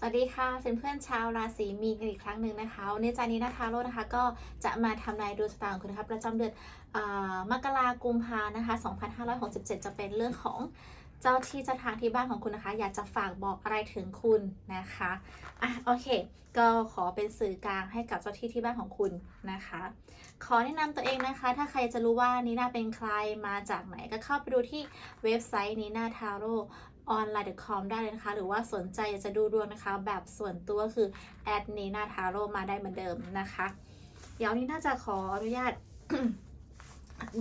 สวัสดีค่ะเพื่อนๆชาวราศีมีนกันอีกครั้งหนึ่งนะคะวันนี้จานี้นะคะโรนะคะก็จะมาทำนายดวงชะตาของคุณนะคะประจำเดือนอมกรากุมภานะคะ 2567 จะเป็นเรื่องของเจ้าที่เจ้าทางที่บ้านของคุณนะคะ อยากจะฝากบอกอะไรถึงคุณนะคะอะโอเค ก็ขอเป็นสื่อกลางให้กับเจ้าที่ที่บ้านของคุณนะคะ ขอแนะนำตัวเองนะคะ ถ้าใครจะรู้ว่านีน่าเป็นใครมาจากไหนก็เข้าไปดูที่เว็บไซต์นีน่าทาโร่ ออนไลน์ .com ได้เลยนะคะ หรือว่าสนใจอยากจะดูดวงนะคะ แบบส่วนตัวคือแอดนีนาทาโร่มาได้เหมือนเดิมนะคะเดี๋ยวนี้น่าจะขออนุญาต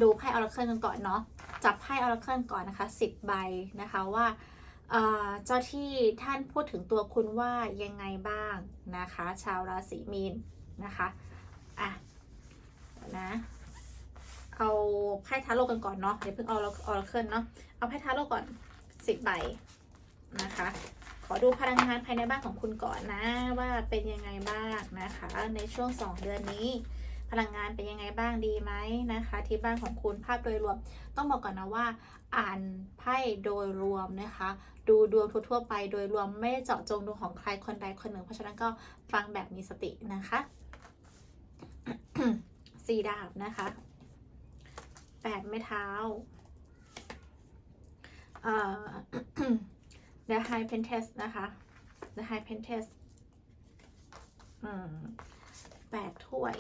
ดูไพ่ออร์เคิลกันก่อนเนาะจับไพ่ออร์เคิลก่อนนะคะ10ใบนะคะว่าเจ้าที่ท่านพูดถึงตัวคุณว่ายังไงบ้างนะคะ ชาวราศีมีนนะคะอะนะเอาไพ่ทาโร่กันก่อนเนาะเดี๋ยวเพิ่งเอาออร์เคิลเนาะเอาไพ่ทาโร่ก่อน สิบใบนะคะ ขอดูพลังงานภายในบ้านของคุณก่อนนะว่าเป็นยังไงบ้างนะคะ ในช่วง 2 เดือนนี้ พลังงานเป็นยังไงบ้างดีไหมนะคะ ที่บ้านของคุณภาพโดยรวม ต้องบอกก่อนนะว่า อ่านไพ่โดยรวมนะคะ ดูดวงทั่วๆไปโดยรวมไม่เจาะจงดวงของใครคนใดคนหนึ่ง เพราะฉะนั้นก็ฟังแบบมีสตินะคะสี่ดาบนะคะแปดไม้เท้า The High Priestess นะคะ The High Priestess อืมแปดถ้วย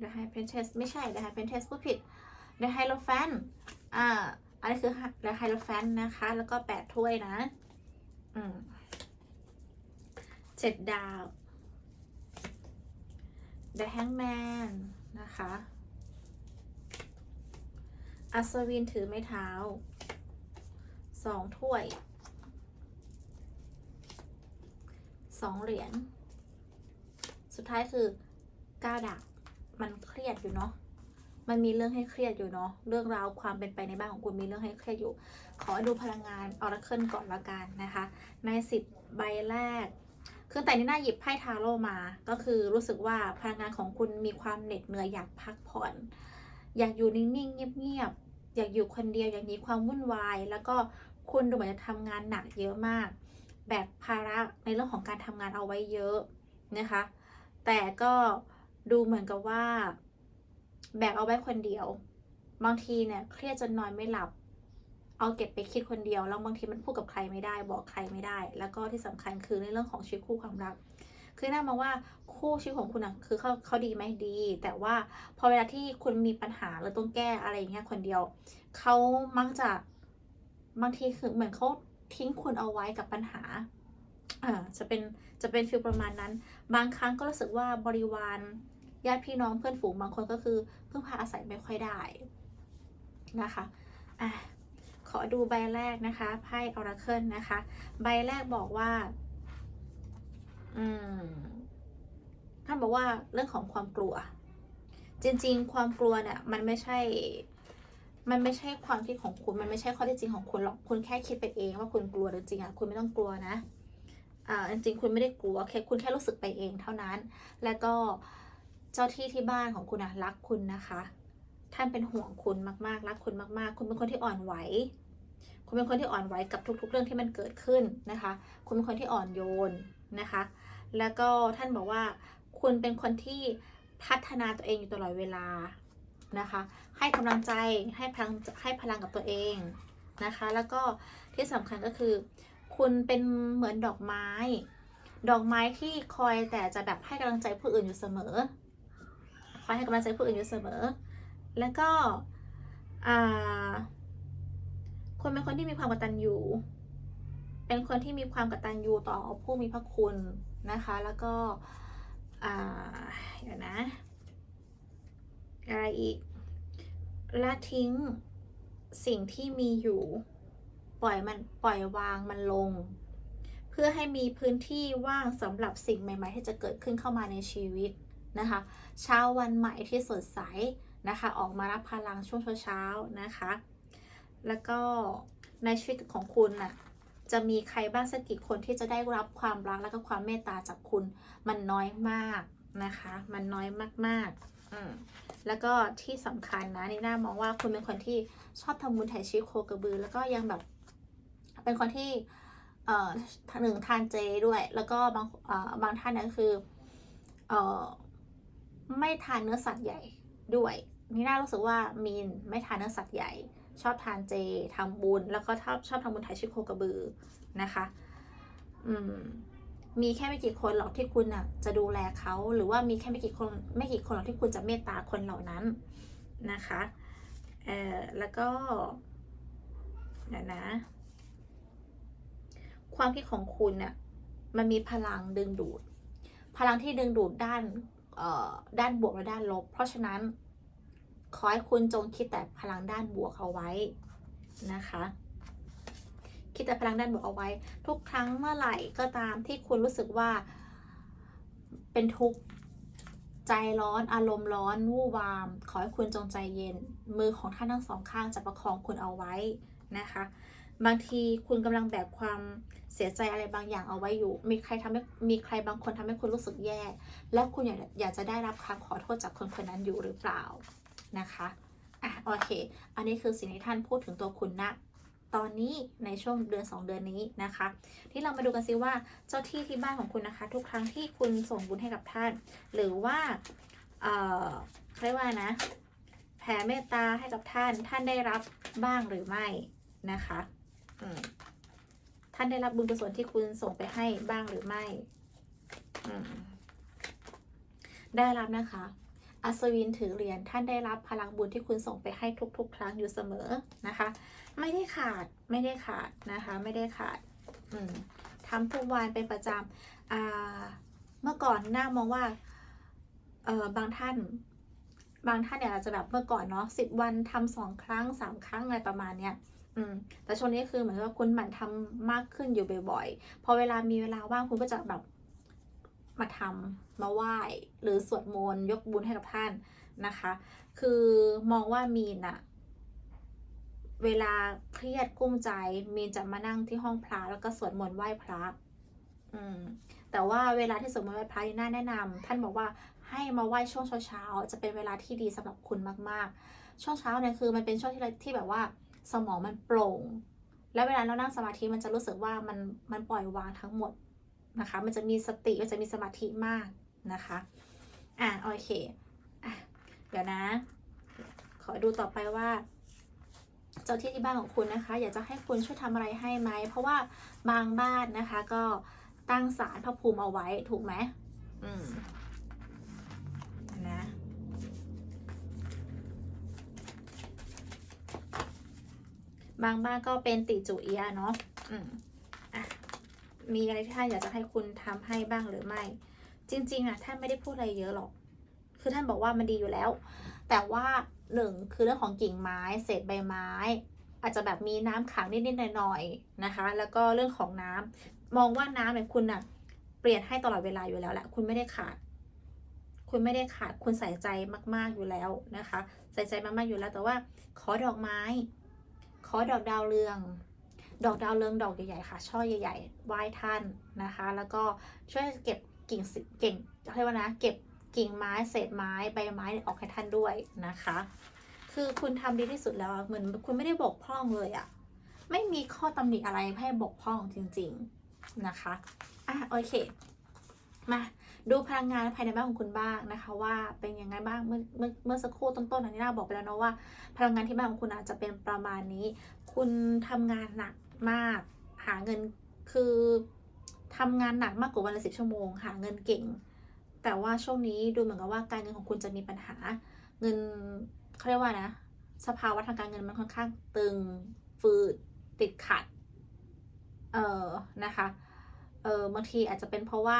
The High Priestess ไม่ใช่ The High Priestess พูดผิด The Hierophant อ่า อันนี้คือ The Hierophant นะคะ แล้วก็แปดถ้วยนะ อืมเจ็ดดาว The Hangman นะคะ อัศวินถือไม้เท้าสองถ้วยสองเหรียญ สุดท้ายคือก้าดาบมันเครียดอยู่เนาะ มันมีเรื่องให้เครียดอยู่เนาะ เรื่องราวความเป็นไปในบ้านของคุณมีเรื่องให้เครียดอยู่ ขอดูพลังงานออร์เคิลก่อนละกันนะคะ ในสิบใบแรกคือแต่นี่น่าหยิบไพ่ทาโร่มา ก็คือรู้สึกว่าพลังงานของคุณมีความเหน็ดเหนื่อยอยากพักผ่อน อยากอยู่นิ่งๆ เงียบๆ อยากอยู่คนเดียว อยากหนีความวุ่นวาย แล้วก็คุณดูเหมือนจะทำงานหนักเยอะมาก แบกภาระในเรื่องของการทำงานเอาไว้เยอะนะคะ แต่ก็ดูเหมือนกับว่า แบกเอาไว้คนเดียว บางทีเนี่ยเครียดจนนอนไม่หลับ เอาเก็บไปคิดคนเดียว แล้วบางทีมันพูดกับใครไม่ได้ บอกใครไม่ได้ แล้วก็ที่สำคัญคือในเรื่องของชีวิตคู่ความรัก คือน่ามองว่าคู่ชีวิตของคุณอะคือเขาเขาดีไหมดี แต่ว่าพอเวลาที่คุณมีปัญหาหรือต้องแก้อะไรอย่างเงี้ยคนเดียวเขามักจะบางทีคือเหมือนเขาทิ้งคุณเอาไว้กับปัญหาอ่าจะเป็นจะเป็นฟิลประมาณนั้น บางครั้งก็รู้สึกว่าบริวารญาติพี่น้องเพื่อนฝูงบางคนก็คือเพึ่งพาอาศัยไม่ค่อยได้นะคะอะขอดูใบแรกนะคะไพ่ออราเคิลนะคะ ใบแรกบอกว่า ท่านบอกว่าเรื่องของความกลัว จริง ๆ ความกลัวเนี่ยมันไม่ใช่ มันไม่ใช่ความคิดของคุณ มันไม่ใช่ข้อท็จจริงของคุณหรอกคุณแค่คิดไปเองว่าคุณกลัวแต่จริงๆอะคุณไม่ต้องกลัวนะอ่าจริงๆคุณไม่ได้กลัวแค่คุณแค่รู้สึกไปเองเท่านั้น แล้วก็เจ้าที่ที่บ้านของคุณอะรักคุณนะคะ ท่านเป็นห่วงคุณมากๆรักคุณมากๆ คุณเป็นคนที่อ่อนไหวคุณเป็นคนที่อ่อนไหวกับทุก ๆ เรื่องที่มันเกิดขึ้นนะคะ คุณเป็นคนที่อ่อนโยนนะคะ แล้วก็ท่านบอกว่า คุณเป็นคนที่พัฒนาตัวเองอยู่ตลอดเวลานะคะ ให้กำลังใจให้พลังให้พลังกับตัวเองนะคะ แล้วก็ที่สำคัญก็คือ คุณเป็นเหมือนดอกไม้ ดอกไม้ที่คอยแต่จะแบบให้กำลังใจผู้อื่นอยู่เสมอคอยให้กำลังใจผู้อื่นอยู่เสมอ แล้วก็คุณเป็นคนที่มีความกตัญญูเป็นคนที่มีความกตัญญูต่อผู้มีพระคุณ นะคะ แล้วก็อ่าเดี๋ยวนะ อะไรอีกละทิ้งสิ่งที่มีอยู่ ปล่อยมันปล่อยวางมันลง เพื่อให้มีพื้นที่ว่างสำหรับสิ่งใหม่ ๆ ที่จะเกิดขึ้นเข้ามาในชีวิตนะคะ เช้าวันใหม่ที่สดใสนะคะ ออกมารับพลังช่วงเช้าๆนะคะ แล้วก็ในชีวิตของคุณน่ะ จะมีใครบ้างสักกี่คนที่จะได้รับความรักและก็ความเมตตาจากคุณ มันน้อยมากนะคะ มันน้อยมากๆอืมแล้วก็ที่สำคัญนะนี่น่ามองว่าคุณเป็นคนที่ชอบทำบุญถ่ายชีวิตโคกระบือ แล้วก็ยังแบบ เป็นคนที่เอ่อหนึ่งทานเจด้วย แล้วก็บางเอ่อบางท่านนี่ยก็คือเอ่อไม่ทานเนื้อสัตว์ใหญ่ด้วยนี่น่ารู้สึกว่ามีนไม่ทานเนื้อสัตว์ใหญ่ ชอบทานเจทำบุญ แล้วก็ชอบชอบทำบุญไถชิโคกระบือนะคะ อืมมีแค่ไม่กี่คนหรอกที่คุณอะจะดูแลเขาหรือว่ามีแค่ไม่กี่คนไม่กี่คนหรอกที่คุณจะเมตตาคนเหล่านั้นนะคะเอ่อแล้วก็เดี๋ยวนะ ความคิดของคุณเนี่ยมันมีพลังดึงดูด พลังที่ดึงดูดด้านเอ่อด้านบวกและด้านลบ เพราะฉะนั้น ขอให้คุณจงคิดแต่พลังด้านบวกเอาไว้นะคะ คิดแต่พลังด้านบวกเอาไว้ ทุกครั้งเมื่อไหร่ก็ตามที่คุณรู้สึกว่า เป็นทุกข์ใจร้อนอารมณ์ร้อนวู่วาม ขอให้คุณจงใจเย็น มือของท่านทั้งสองข้างจะประคองคุณเอาไว้นะคะ บางทีคุณกำลังแบกความเสียใจอะไรบางอย่างเอาไว้อยู่ มีใครทำให้มีใครบางคนทำให้คุณรู้สึกแย่ และคุณอยากอยากจะได้รับคำขอโทษจากคนคนนั้นอยู่หรือเปล่า นะคะอะโอเค อันนี้คือสิ่งที่ท่านพูดถึงตัวคุณนะตอนนี้ในช่วงเดือน 2 เดือนนี้นะคะ ที่เรามาดูกันซิว่าเจ้าที่ที่บ้านของคุณนะคะ ทุกครั้งที่คุณส่งบุญให้กับท่าน หรือว่าเอ่อเรียกว่านะ แผ่เมตตาให้กับท่านท่านได้รับบ้างหรือไม่นะคะท่านได้รับบุญกุศลที่คุณส่งไปให้บ้างหรือไม่อืมได้รับนะคะ อัศวินถือเหรียญท่านได้รับพลังบุญที่คุณส่งไปให้ทุก ๆ ครั้งอยู่เสมอนะคะ ไม่ได้ขาดไม่ได้ขาดนะคะ ไม่ได้ขาดทำทุกวันเป็นประจำเมื่อก่อนหน่ามองว่าเออบางท่าน บางท่านเนี่ยอาจจะแบบเมื่อก่อนเนาะสิบวันทำสองครั้งสามครั้งอะไรประมาณเนี้ยอืมแต่ช่วงนี้คือเหมือนว่าคุณหมั่นทำมากขึ้นอยู่บ่อยๆ พอเวลามีเวลาว่างคุณก็จะแบบ มาทำมาไหว้ หรือสวดมนต์ยกบุญให้กับท่านนะคะ คือมองว่ามีนอะเวลาเครียดกุ้มใจ มีนจะมานั่งที่ห้องพระแล้วก็สวดมนต์ไหว้พระ อืม แต่ว่าเวลาที่สวดมนต์ไหว้พระนี่น่าแนะนำท่านบอกว่าให้มาไหว้ช่วงเช้าๆจะเป็นเวลาที่ดีสำหรับคุณมากๆ ช่วงเช้าเนี่ยคือมันเป็นช่วงที่ที่แบบว่าสมองมันโปร่ง แล้วเวลาเรานั่งสมาธิมันจะรู้สึกว่ามันมันปล่อยวางทั้งหมด นะคะ มันจะมีสติมันจะมีสมาธิมากนะคะ อะโอเคอะเดี๋ยวนะ ขอดูต่อไปว่า เจ้าที่ที่บ้านของคุณนะคะ อยากจะให้คุณช่วยทำอะไรให้ไหม เพราะว่าบางบ้านนะคะ ก็ตั้งศาลพระภูมิเอาไว้ถูกไหมอืมนะบางบ้านก็เป็นติจุเอียะเนาะอืมอะ มีอะไรที่ท่านอยากจะให้คุณทำให้บ้างหรือไม่ จริงๆอะท่านไม่ได้พูดอะไรเยอะหรอก คือท่านบอกว่ามันดีอยู่แล้ว แต่ว่าหนึ่งคือเรื่องของกิ่งไม้เศษใบไม้ อาจจะแบบมีน้ำขังนิดๆหน่อยๆนะคะ แล้วก็เรื่องของน้ำมองว่าน้ำเนี่ยคุณอะเปลี่ยนให้ตลอดเวลาอยู่แล้วแหละคุณไม่ได้ขาด คุณไม่ได้ขาดคุณใส่ใจมาก ๆอยู่แล้วนะคะ ใส่ใจมากๆอยู่แล้วแต่ว่า ขอดอกไม้ ขอดอกดาวเรือง ดอกดาวเรืองดอกใหญ่ๆค่ะ ช่อใหญ่ๆไหว้ท่านนะคะ แล้วก็ช่วยเก็บกิ่งสิเก่งเรียกว่านะ เก็บกิ่งไม้เศษไม้ใบไม้ออกให้ท่านด้วยนะคะ คือคุณทำดีที่สุดแล้วเหมือนคุณไม่ได้บกพร่องเลยอะไม่มีข้อตำหนิอะไรให้บกพร่องจริง ๆนะคะอะโอเคมาดูพลังงานภายในบ้านของคุณบ้างนะคะ ว่าเป็นยังไงบ้างเมื่อเมื่อเมื่อสักครู่ต้นๆอันนี้นาบอกไปแล้วเนาะว่า พลังงานที่บ้านของคุณอาจจะเป็นประมาณนี้ คุณทำงานหนัก มาก หาเงินคือทำงานหนักมากกว่าวันละสิบชั่วโมง หาเงินเก่ง แต่ว่าช่วงนี้ดูเหมือนกับว่าการเงินของคุณจะมีปัญหา เงินเขาเรียกว่านะ สภาวะทางการเงินมันค่อนข้างตึงฟืดติดขัด เออนะคะ เออบางทีอาจจะเป็นเพราะว่า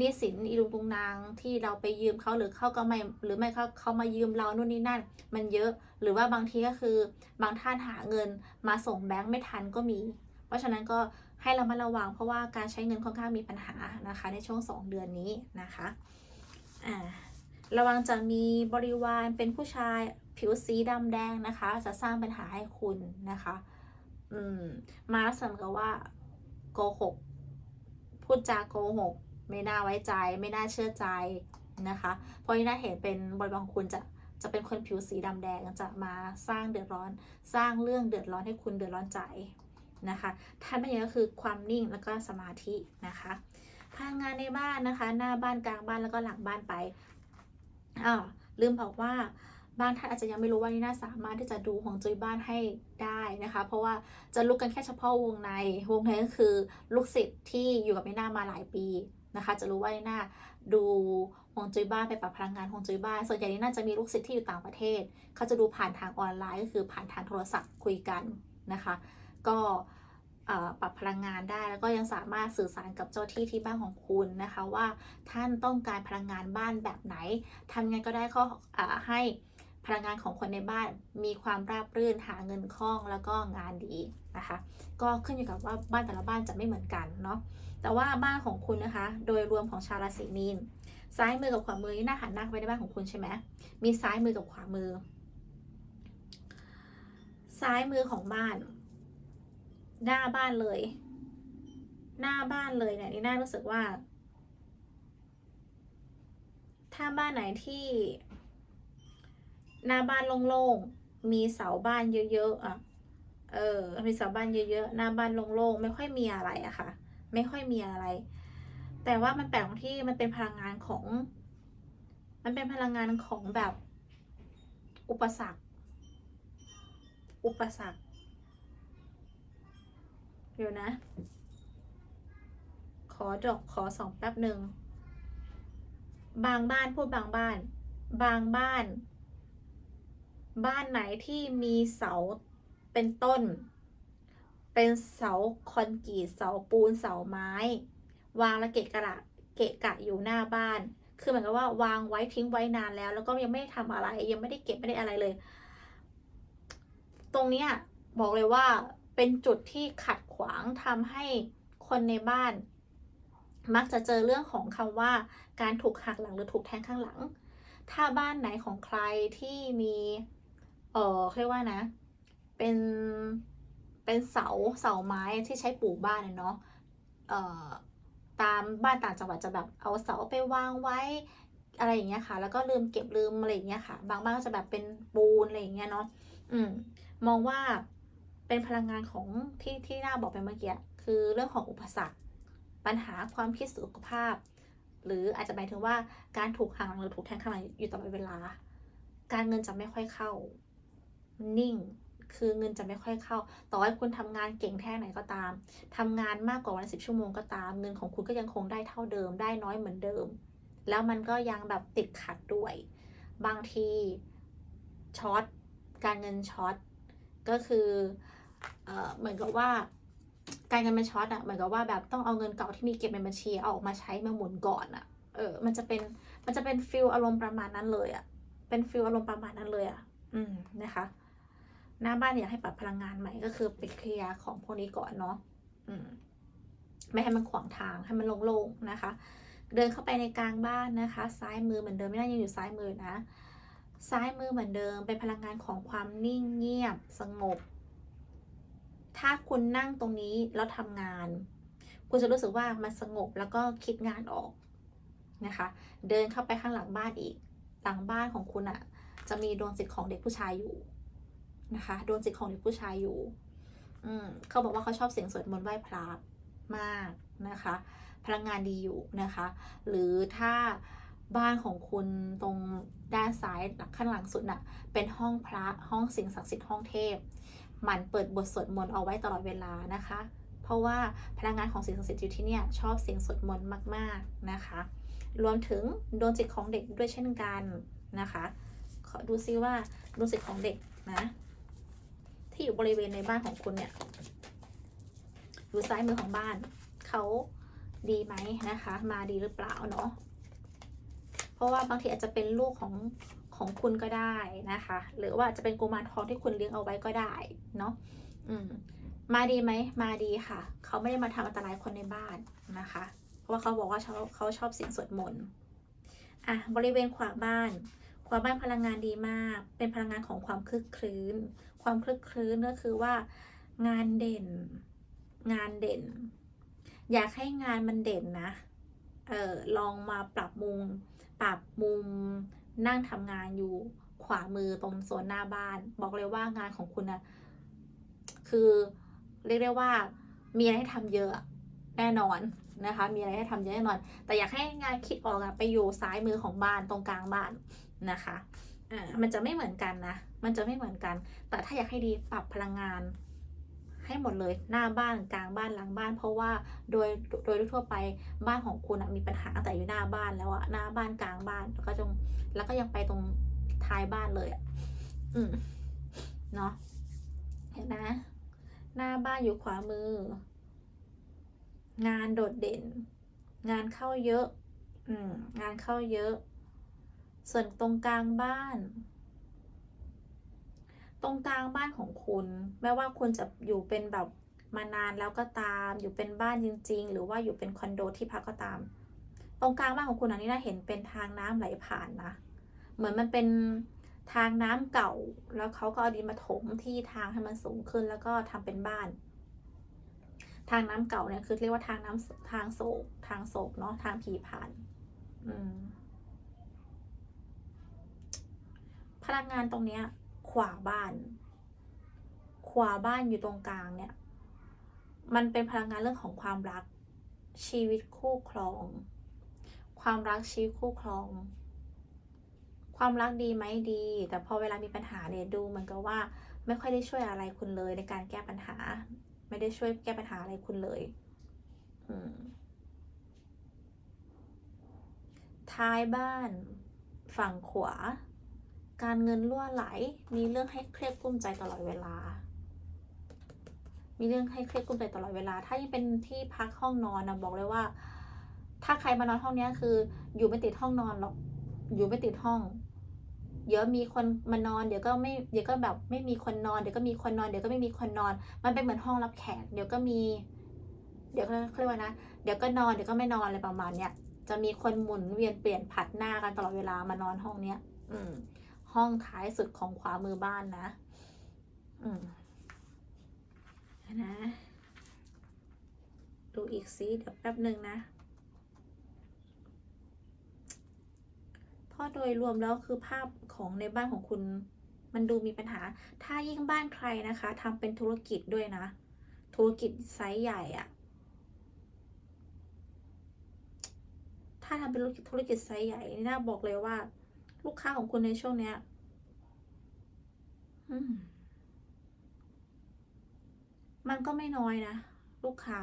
นี้สินอีลุงตุงนางที่เราไปยืมเขาหรือเขาก็ไม่หรือไม่เขาเขามายืมเรานู่นนี่นั่น มันเยอะหรือว่าบางทีก็คือบางท่านหาเงินมาส่งแบงค์ไม่ทันก็มี เพราะฉะนั้นก็ให้เรามาระวังเพราะว่าการใช้เงินค่อนข้างมีปัญหานะคะ ในช่วง 2 เดือนนี้นะคะอ่าระวังจะมีบริวารเป็นผู้ชายผิวสีดำแดงนะคะ จะสร้างปัญหาให้คุณนะคะอืมมาลักษณะเหมือนกับว่าโกหกพูดจาโกหก ไม่น่าไว้ใจ ไม่น่าเชื่อใจนะคะ เพราะที่น่าเห็นเป็นบริบทของคุณจะจะเป็นคนผิวสีดำแดงจะมาสร้างเดือดร้อน สร้างเรื่องเดือดร้อนให้คุณเดือดร้อนใจนะคะท่านไม่อย่างก็คือความนิ่งแล้วก็สมาธินะคะพลังงานในบ้านนะคะ หน้าบ้านกลางบ้านแล้วก็หลังบ้านไปอ่าลืมบอกว่า บางท่านอาจจะยังไม่รู้ว่านี่น่าสามารถที่จะดูของจุ้ยบ้านให้ได้นะคะ เพราะว่าจะรู้กันแค่เฉพาะวงใน วงในก็คือลูกศิษย์ที่อยู่กับนี่นามาหลายปีนะคะ จะรู้ว่านี่นาดูฮวงจุ้ยบ้านไปปรับพลังงานฮวงจุ้ยบ้าน ส่วนใหญ่นี่น่าจะมีลูกศิษย์ที่อยู่ต่างประเทศ เขาจะดูผ่านทางออนไลน์ก็คือผ่านทางโทรศัพท์คุยกันนะคะ ก็ปรับพลังงานได้แล้วก็ยังสามารถสื่อสารกับเจ้าที่ที่บ้านของคุณนะคะ ว่าท่านต้องการพลังงานบ้านแบบไหนทำยังไงก็ได้ก็อ่าให้ พลังงานของคนในบ้านมีความราบรื่นหาเงินคล่องแล้วก็งานดีนะคะ ก็ขึ้นอยู่กับว่าบ้านแต่ละบ้านจะไม่เหมือนกันเนาะแต่ว่าบ้านของคุณนะคะ โดยรวมของชาวราศีมีนซ้ายมือกับขวามือนี่หน้าหันหน้าไปในบ้านของคุณใช่ไหมมีซ้ายมือกับขวามือ ซ้ายมือของบ้าน หน้าบ้านเลย หน้าบ้านเลยเนี่ยนี่น่ารู้สึกว่า ถ้าบ้านไหนที่ หน้าบ้านโล่งๆ มีเสาบ้านเยอะๆอะ เออ มีเสาบ้านเยอะๆ หน้าบ้านโล่งๆ ไม่ค่อยมีอะไรอะค่ะ ไม่ค่อยมีอะไร แต่ว่ามันแปลกตรงที่มันเป็นพลังงานของ มันเป็นพลังงานของแบบอุปสรรค อุปสรรคเดี๋ยวนะ ขอดอกขอสองแป๊บหนึ่ง บางบ้านพูดบางบ้าน บางบ้าน บ้านไหนที่มีเสาเป็นต้น เป็นเสาคอนกรีตเสาปูนเสาไม้ วางและเกะกะเกะกะอยู่หน้าบ้าน คือเหมือนกับว่าวางไว้ทิ้งไว้นานแล้ว แล้วก็ยังไม่ได้ทำอะไร ยังไม่ได้เก็บไม่ได้อะไรเลย ตรงเนี้ยบอกเลยว่าเป็นจุดที่ขัดขวางทำให้คนในบ้าน มักจะเจอเรื่องของคำว่า การถูกหักหลังหรือถูกแทงข้างหลัง ถ้าบ้านไหนของใครที่มี เออเรียกว่านะ เป็น เป็นเสา เสาไม้ที่ใช้ปลูกบ้านเนาะ เอ่อ ตามบ้านต่างจังหวัดจะแบบเอาเสาไปวางไว้อะไรอย่างเงี้ยค่ะ แล้วก็ลืมเก็บลืมอะไรอย่างเงี้ยค่ะ บางบ้านก็จะแบบเป็นปูนอะไรอย่างเงี้ยเนาะ อืม มองว่าเป็นพลังงานของที่ที่หน้าบอกไปเมื่อกี้ คือเรื่องของอุปสรรค ปัญหาความคิดสุขภาพ หรืออาจจะหมายถึงว่าการถูกหักหลังหรือถูกแทงข้างหลังอยู่ตลอดเวลา การเงินจะไม่ค่อยเข้า นิ่ง คือเงินจะไม่ค่อยเข้า ต่อให้คุณทำงานเก่งแค่ไหนก็ตามทำงานมากกว่าวันสิบชั่วโมงก็ตาม เงินของคุณก็ยังคงได้เท่าเดิม ได้น้อยเหมือนเดิม แล้วมันก็ยังแบบติดขัดด้วย บางทีช็อต การเงินช็อต ก็คือเอ่อเหมือนกับว่าการเงินมันช็อตอะเหมือนกับว่าแบบต้องเอาเงินเก่าที่มีเก็บในบัญชีเอาออกมาใช้มาหมุนก่อนอะเออ มันจะเป็น มันจะเป็นฟิลอารมณ์ประมาณนั้นเลยอะเป็นฟิลอารมณ์ประมาณนั้นเลยอะอืมนะคะ หน้าบ้านอยากให้ปรับพลังงานใหม่ก็คือไปเคลียร์ของพวกนี้ก่อนเนาะไม่ให้มันขวางทางให้มันโล่งๆนะคะ เดินเข้าไปในกลางบ้านนะคะ ซ้ายมือเหมือนเดิมไม่น่ายังอยู่ซ้ายมือนะ ซ้ายมือเหมือนเดิมเป็นพลังงานของความนิ่งเงียบสงบ ถ้าคุณนั่งตรงนี้แล้วทำงาน คุณจะรู้สึกว่ามันสงบแล้วก็คิดงานออกนะคะ เดินเข้าไปข้างหลังบ้านอีก หลังบ้านของคุณอะ่ะจะมีดวงจิตของเด็กผู้ชายอยู่ นะคะดวงจิตของเด็กผู้ชายอยู่ อืมเขาบอกว่าเขาชอบเสียงสวดมนต์ไหว้พระมากนะคะ พลังงานดีอยู่นะคะ หรือถ้าบ้านของคุณตรงด้านซ้ายข้างหลังสุดน่ะเป็นห้องพระห้องสิ่งศักดิ์สิทธิ์ห้องเทพหมันเปิดบทสวดมนต์เอาไว้ตลอดเวลานะคะ เพราะว่าพลังงานของสิ่งศักดิ์สิทธิ์อยู่ที่เนี่ยชอบเสียงสวดมนต์มาก ๆนะคะ รวมถึงดวงจิตของเด็กด้วยเช่นกันนะคะ ขอดูซิว่าดวงจิตของเด็กนะ ที่อยู่บริเวณในบ้านของคุณเนี่ยอยู่ซ้ายมือของบ้าน เขาดีไหมนะคะ มาดีหรือเปล่าเนาะเพราะว่าบางทีอาจจะเป็นลูกของของคุณก็ได้นะคะ หรือว่าจะเป็นกุมารทองที่คุณเลี้ยงเอาไว้ก็ได้เนาะอืมมาดีไหมมาดีค่ะ เขาไม่ได้มาทำอันตรายคนในบ้านนะคะ เพราะว่าเขาบอกว่าเขาเขาชอบเสียงสวดมนต์อะบริเวณขวาบ้าน ขวามบ้านพลังงานดีมาก เป็นพลังงานของความคลึกคลื้น ความคลึกคลื้นก็คือว่า งานเด่น งานเด่น อยากให้งานมันเด่นนะ เออลองมาปรับมุม ปรับมุม นั่งทำงานอยู่ขวามือตรงโซนหน้าบ้าน บอกเลยว่างานของคุณนะคือเรียกได้ว่า มีอะไรให้ทำเยอะแน่นอนนะคะ มีอะไรให้ทำเยอะแน่นอน แต่อยากให้งานคิดออกอะไปอยู่ซ้ายมือของบ้านตรงกลางบ้าน นะคะอ่ามันจะไม่เหมือนกันนะ มันจะไม่เหมือนกัน แต่ถ้าอยากให้ดีปรับพลังงาน ให้หมดเลยหน้าบ้านกลางบ้านหลังบ้าน เพราะว่าโดยโดยทั่วไปบ้านของคุณมีปัญหาตั้งแต่อยู่หน้าบ้านแล้วอะหน้าบ้านกลางบ้านแล้วก็จงแล้วก็ยังไปตรงท้ายบ้านเลยอะอืมเนาะเห็นนะหน้าบ้านอยู่ขวามือ งานโดดเด่น งานเข้าเยอะ อืมงานเข้าเยอะ ส่วนตรงกลางบ้าน ตรงกลางบ้านของคุณแม้ว่าคุณจะอยู่เป็นแบบมานานแล้วก็ตาม อยู่เป็นบ้านจริง ๆ หรือว่าอยู่เป็นคอนโดที่พักก็ตาม ตรงกลางบ้านของคุณอันนี้น่าเห็นเป็นทางน้ำไหลผ่านนะ เหมือนมันเป็นทางน้ำเก่า แล้วเขาก็เอาดินมาถมที่ทางให้มันสูงขึ้นแล้วก็ทำเป็นบ้าน ทางน้ำเก่าเนี่ยคือเรียกว่าทางน้ำทางโศกทางโศกเนาะทางผีผ่าน อืม พลังงานตรงเนี้ย ขวาบ้าน ขวาบ้านอยู่ตรงกลางเนี่ย มันเป็นพลังงานเรื่องของความรักชีวิตคู่ครอง ความรักชีวิตคู่ครอง ความรักดีไหมดี แต่พอเวลามีปัญหาเนี่ยดูเหมือนกับว่าไม่ค่อยได้ช่วยอะไรคุณเลยในการแก้ปัญหา ไม่ได้ช่วยแก้ปัญหาอะไรคุณเลยท้ายบ้าน ฝั่งขวา การเงินรั่วไหล มีเรื่องให้เครียดกุ้มใจตลอดเวลา มีเรื่องให้เครียดกุ้มใจตลอดเวลา ถ้ายังเป็นที่พักห้องนอนนะบอกเลยว่า ถ้าใครมานอนห้องนี้คือ อยู่ไม่ติดห้องนอนหรอก อยู่ไม่ติดห้อง เดี๋ยวมีคนมานอน เดี๋ยวก็ไม่ เดี๋ยวก็แบบไม่มีคนนอน เดี๋ยวก็มีคนนอน เดี๋ยวก็ไม่มีคนนอน มันเป็นเหมือนห้องรับแขก เดี๋ยวก็มี เดี๋ยวเขาเรียกว่านะ เดี๋ยวก็นอน เดี๋ยวก็ไม่นอนอะไรประมาณเนี้ย จะมีคนหมุนเวียนเปลี่ยนผัดหน้ากันตลอดเวลามานอนห้องเนี้ย อืม ห้องท้ายสุดของขวามือบ้านนะ อืมนะดูอีกซิเดี๋ยวแป๊บหนึ่งนะเพราะโดยรวมแล้วคือภาพของในบ้านของคุณ มันดูมีปัญหา ถ้ายิ่งบ้านใครนะคะทำเป็นธุรกิจด้วยนะ ธุรกิจไซส์ใหญ่อะถ้าทำเป็นธุรกิจไซส์ใหญ่นี่น่าบอกเลยว่า ลูกค้าของคุณในช่วงเนี้ยอืมมันก็ไม่น้อยนะ ลูกค้า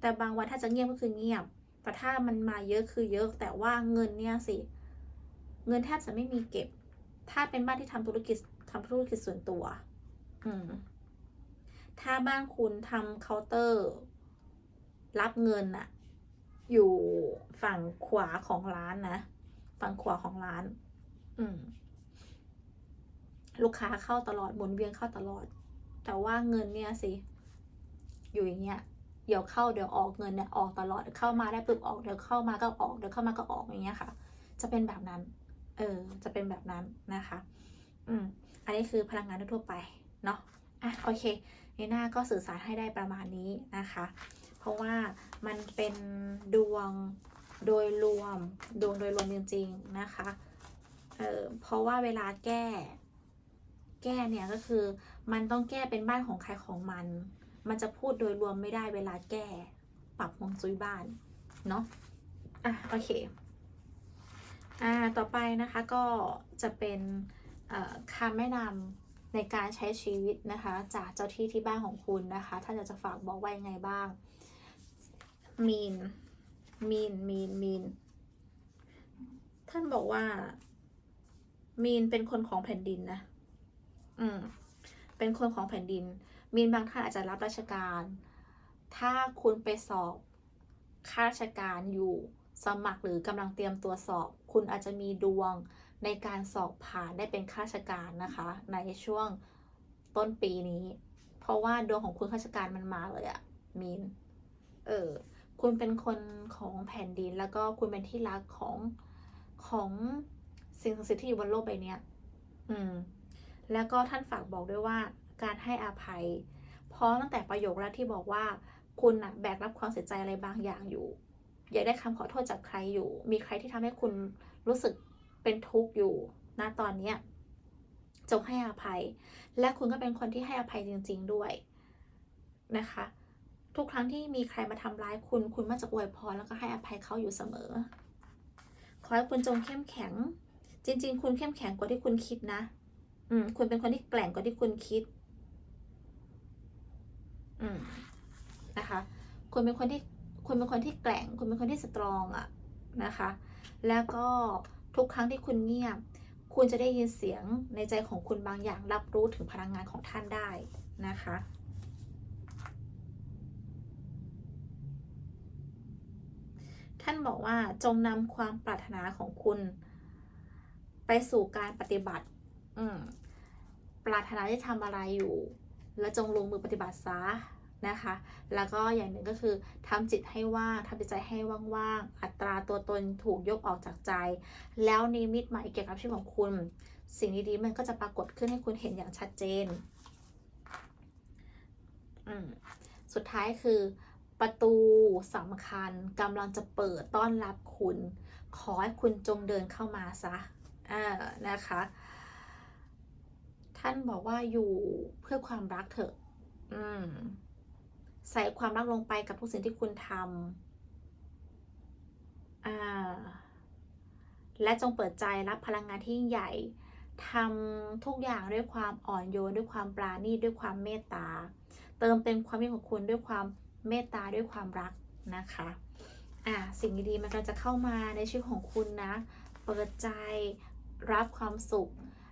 แต่บางวันถ้าจะเงียบก็คือเงียบ แต่ถ้ามันมาเยอะคือเยอะ แต่ว่าเงินเนี่ยสิ เงินแทบจะไม่มีเก็บ ถ้าเป็นบ้านที่ทำธุรกิจทำธุรกิจส่วนตัว อืม ถ้าบ้านคุณทำเคาน์เตอร์ รับเงินอะอยู่ฝั่งขวาของร้านนะ ฝั่งขวาของร้าน อืม ลูกค้าเข้าตลอดหมุนเวียนเข้าตลอด แต่ว่าเงินเนี่ยสิ อยู่อย่างเงี้ย เดี๋ยวเข้าเดี๋ยวออกเงินเนี่ยออกตลอด เข้ามาได้ปุ๊บออก เดี๋ยวเข้ามาก็ออก เดี๋ยวเข้ามาก็ออกอย่างเงี้ยค่ะ จะเป็นแบบนั้น เออ จะเป็นแบบนั้นนะคะ อืม อันนี้คือพลังงานทั่วไป เนาะ อะ โอเคในหน้าก็สื่อสารให้ได้ประมาณนี้นะคะ เพราะว่ามันเป็นดวง โดยรวมดวงโดยรวมจริงๆนะคะเออเพราะว่าเวลาแก้ แก้เนี่ยก็คือมันต้องแก้เป็นบ้านของใครของมัน มันจะพูดโดยรวมไม่ได้เวลาแก้ ปรับฮวงจุ้ยบ้านเนาะอะโอเคอ่าต่อไปนะคะก็จะเป็นคำแนะนำในการใช้ชีวิตนะคะ จากเจ้าที่ที่บ้านของคุณนะคะ ท่านอยากจะฝากบอกว่ายังไงบ้างมีน มีนมีนมีนท่านบอกว่า มีนเป็นคนของแผ่นดินนะ อืม เป็นคนของแผ่นดิน มีนบางท่านอาจจะรับราชการ ถ้าคุณไปสอบข้าราชการอยู่สมัครหรือกำลังเตรียมตัวสอบ คุณอาจจะมีดวงในการสอบผ่านได้เป็นข้าราชการนะคะ ในช่วงต้นปีนี้ เพราะว่าดวงของคุณข้าราชการมันมาเลยอะมีน เออ คุณเป็นคนของแผ่นดิน แล้วก็คุณเป็นที่รักของของสิ่งศักดิ์สิทธิ์ที่อยู่บนโลกใบนี้อืม แล้วก็ท่านฝากบอกด้วยว่า การให้อภัย เพราะตั้งแต่ประโยคแรกที่บอกว่า คุณนะแบกรับความเสียใจอะไรบางอย่างอยู่อยากได้คำขอโทษจากใครอยู่ มีใครที่ทำให้คุณรู้สึกเป็นทุกข์อยู่ณตอนเนี้ยจงให้อภัย และคุณก็เป็นคนที่ให้อภัยจริง ๆด้วยนะคะ ทุกครั้งที่มีใครมาทำร้ายคุณ คุณมักจะอวยพรแล้วก็ให้อภัยเขาอยู่เสมอ ขอให้คุณจงเข้มแข็ง จริง ๆ คุณเข้มแข็งกว่าที่คุณคิดนะ อืม คุณเป็นคนที่แกร่งกว่าที่คุณคิด อืม นะคะ คุณเป็นคนที่ คุณเป็นคนที่แกร่ง คุณเป็นคนที่สตรองอะนะคะ แล้วก็ทุกครั้งที่คุณเงียบ คุณจะได้ยินเสียงในใจของคุณบางอย่างรับรู้ถึงพลังงานของท่านได้นะคะ ท่านบอกว่าจงนำความปรารถนาของคุณ ไปสู่การปฏิบัติ อืมปรารถนาที่ทำอะไรอยู่ แล้วจงลงมือปฏิบัติซะนะคะ แล้วก็อย่างหนึ่งก็คือทำจิตให้ว่างทำใจให้ว่างๆ อัตราตัวตนถูกยกออกจากใจ แล้วนิมิตใหม่เกี่ยวกับชีวิตของคุณ สิ่งดีๆมันก็จะปรากฏขึ้นให้คุณเห็นอย่างชัดเจนอืมสุดท้ายคือ ประตูสำคัญกำลังจะเปิดต้อนรับคุณ ขอให้คุณจงเดินเข้ามาซะอ่านะคะ ท่านบอกว่าอยู่เพื่อความรักเถอะ อืม ใส่ความรักลงไปกับทุกสิ่งที่คุณทำอ่า และจงเปิดใจรับพลังงานที่ยิ่งใหญ่ทำทุกอย่างด้วยความอ่อนโยนด้วยความปราณีตด้วยความเมตตา เติมเต็มความยิ่งของคุณด้วยความ เมตตาด้วยความรักนะคะอ่าสิ่งดีๆมันก็จะเข้ามาในชีวิตของคุณนะเปิดใจรับความสุข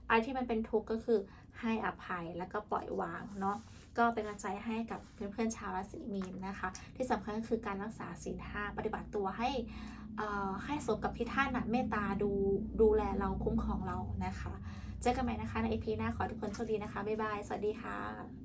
อะไรที่มันเป็นทุกข์ก็คือให้อภัยแล้วก็ปล่อยวางเนาะก็เป็นกำลังใจให้กับเพื่อนๆชาวราศีมีนนะคะ ที่สำคัญก็คือการรักษาศีลห้าปฏิบัติตัวให้อ่อให้สมกับที่ท่านนะเมตตาดูดูแลเราคุ้มครองเรานะคะ เจอกันใหม่นะคะใน EP หน้าขอทุกคนโชคดีนะคะ บ๊ายบาย สวัสดีค่ะ